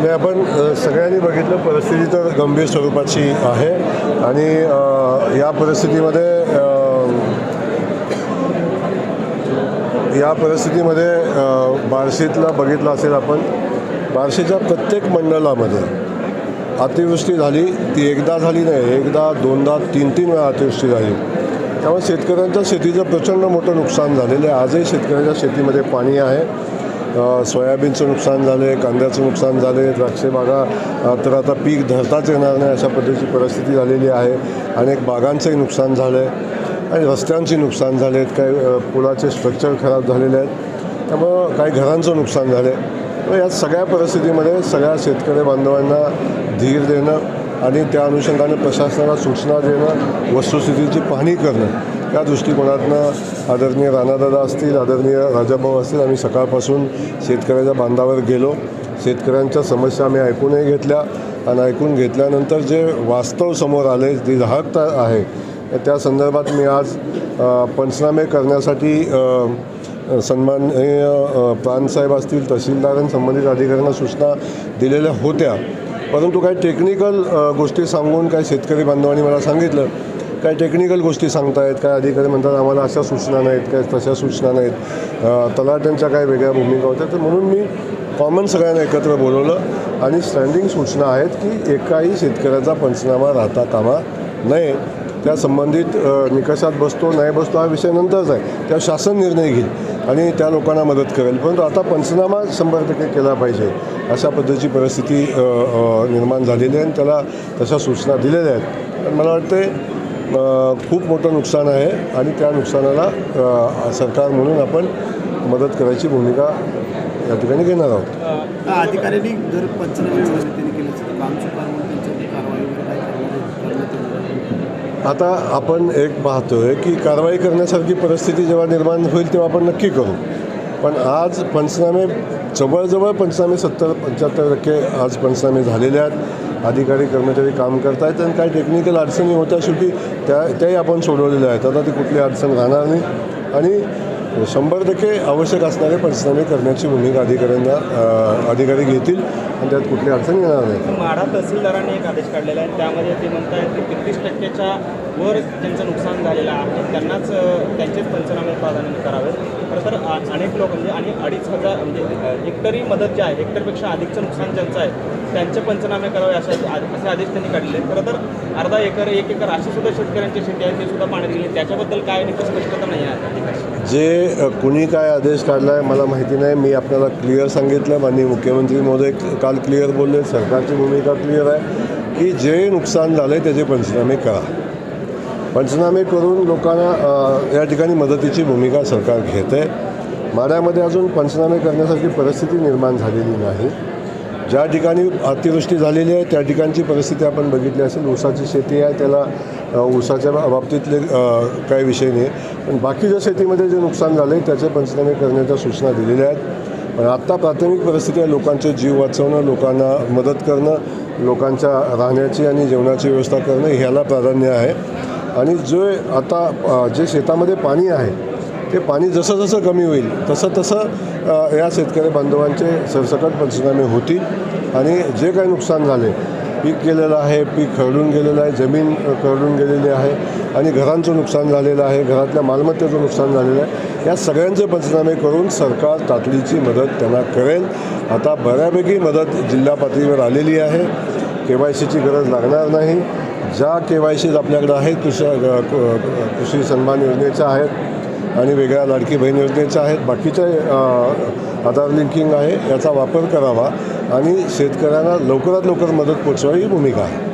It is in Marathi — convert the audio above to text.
नाही आपण सगळ्यांनी बघितलं परिस्थिती तर गंभीर स्वरूपाची आहे. आणि या परिस्थितीमध्ये या परिस्थितीमध्ये बार्शीतला बघितलं असेल आपण बार्शीच्या प्रत्येक मंडळामध्ये अतिवृष्टी झाली ती एकदा झाली नाही एकदा दोनदा तीन तीन वेळा अतिवृष्टी झाली. त्यामुळे शेतकऱ्यांच्या शेतीचं प्रचंड मोठं नुकसान झालेलं आहे. आजही शेतकऱ्यांच्या शेतीमध्ये पाणी आहे. सोयाबीनचं नुकसान झालं आहे कांद्याचं नुकसान झाले द्राक्षे बागा तर आता पीक धरताच येणार नाही अशा पद्धतीची परिस्थिती झालेली आहे. अनेक बागांचंही नुकसान झालं आहे आणि रस्त्यांची नुकसान झाले आहेत काही पुलाचे स्ट्रक्चर खराब झालेले आहेत. त्यामुळं काही घरांचं नुकसान झालं आहे या सगळ्या परिस्थितीमध्ये सगळ्या शेतकरी बांधवांना धीर देणं आणि त्या अनुषंगाने प्रशासनाला सूचना देणं वस्तुस्थितीची पाहणी करणं या दृष्टिकोनातनं आदरणीय राणादादा असतील आदरणीय राजाभाऊ असतील आम्ही सकाळपासून शेतकऱ्याच्या बांधावर गेलो. शेतकऱ्यांच्या समस्या आम्ही ऐकूनही घेतल्या आणि ऐकून घेतल्यानंतर जे वास्तव समोर आले जी राहकता आहे त्या संदर्भात मी आज पंचनामे करण्यासाठी सन्माननीय प्राणसाहेब असतील तहसीलदार संबंधित अधिकाऱ्यांना सूचना दिलेल्या होत्या. परंतु काही टेक्निकल गोष्टी सांगून काही शेतकरी बांधवांनी मला सांगितलं काही टेक्निकल गोष्टी सांगतायत काय अधिकारी म्हणतात आम्हाला अशा सूचना नाहीत काय तशा सूचना नाहीत. तलाट्यांच्या काय वेगळ्या भूमिका होत्या तर म्हणून मी कॉमन सगळ्यांना एकत्र बोलवलं आणि स्टँडिंग सूचना आहेत की एकाही शेतकऱ्याचा पंचनामा राहता कामा नये. त्या संबंधित निकषात बसतो नाही बसतो हा विषय नंतरच आहे. त्या शासन निर्णय घेईल आणि त्या लोकांना मदत करेल. परंतु आता पंचनामा शंभर टक्के केला पाहिजे. अशा पद्धतीची परिस्थिती निर्माण झालेली आहे आणि त्याला तशा सूचना दिलेल्या आहेत. पण मला वाटते खूप मोठं नुकसान आहे आणि त्या नुकसानाला सरकार म्हणून आपण मदत करायची भूमिका या ठिकाणी घेणार आहोत अधिकाऱ्यांनी जर? आता आपण एक पाहतोय की कारवाई करण्यासारखी परिस्थिती जेव्हा निर्माण होईल तेव्हा आपण नक्की करू पण आज पंचनामे जवळजवळ पंचनामे सत्तर पंच्याहत्तर टक्के आज पंचनामे झालेले आहेत. अधिकारी कर्मचारी काम करत आहेत आणि काही टेक्निकल अडचणी होत्या. शेवटी त्या त्याही आपण सोडवलेल्या आहेत. आता ती कुठली अडचण राहणार नाही. आणि म्हणजे शंभर टक्के आवश्यक असणारे पंचनामे करण्याची भूमिका अधिकाऱ्यांना अधिकारी घेतील आणि त्यात कुठली अडचण येणार नाही. माढा तहसीलदारांनी एक आदेश काढलेला आहे त्यामध्ये ते म्हणत आहेत की तेहतीस टक्क्याच्या वर ज्यांचं नुकसान झालेलं आहे. त्यांनाच त्यांचेच पंचनामे प्राधान्य करावे खरं तर अनेक लोक म्हणजे आणि अडीच हजार म्हणजे हेक्टरी मदत जी आहे हेक्टरपेक्षा अधिकचं नुकसान ज्यांचं आहे त्यांचे पंचनामे करावे असे असे आदेश त्यांनी काढलेले खरं तर अर्धा एकर एक एकर अशी सुद्धा शेतकऱ्यांची शेती आहे ते सुद्धा पाण्यात गेले. त्याच्याबद्दल काय नेमकं स्पष्टता नाही आहे अधिकारी जे कुणी काय आदेश काढला आहे मला माहिती नाही. मी आपल्याला क्लिअर सांगितलं. माननीय मुख्यमंत्री महोदय काल क्लिअर बोलले. सरकारची भूमिका क्लिअर आहे की जे नुकसान झालं आहे त्याचे पंचनामे करा. पंचनामे करून लोकांना या ठिकाणी मदतीची भूमिका सरकार घेत आहे माड्यामध्ये अजून पंचनामे करण्यासारखी परिस्थिती निर्माण झालेली नाही. ज्या ठिकाणी अतिवृष्टी झालेली आहे त्या ठिकाणची परिस्थिती आपण बघितली असेल. ऊसाची शेती आहे त्याला ऊसाच्या बाबतीतले काही विषय नाही. पण बाकीच्या शेतीमध्ये जे नुकसान झालं आहे त्याचे पंचनामे करण्याच्या सूचना दिलेल्या आहेत. पण आत्ता प्राथमिक परिस्थिती आहे लोकांचे जीव वाचवणं लोकांना मदत करणं लोकांच्या राहण्याची आणि जेवणाची व्यवस्था करणं ह्याला प्राधान्य आहे. आणि जे आता जे शेतामध्ये पाणी आहे ते पाणी जसं जसं कमी होईल तसं तसं या शेतकरी बांधवांचे सरसकट पंचनामे होतील. आणि जे काही नुकसान झाले पीक गेलेलं आहे पीक खरडून गेलेलं आहे जमीन खरडून गेलेली आहे आणि घरांचं नुकसान झालेलं आहे घरातल्या मालमत्तेचं नुकसान झालेलं आहे. या सगळ्यांचे पंचनामे करून सरकार तातडीची मदत त्यांना करेल. आता बऱ्यापैकी मदत जिल्हा पातळीवर आलेली आहे. के वाय सीची गरज लागणार नाही. ज्या के वाय सीज आपल्याकडं आहेत कृषी क- कृषी सन्मान योजनेच्या आहेत आणि वेगळ्या लाडकी बहीण योजनेच्या आहेत. बाकीचे आधार लिंकिंग आहे याचा वापर करावा आणि शेतकऱ्यांना लवकरात लवकर मदत पोचवावी ही भूमिका आहे.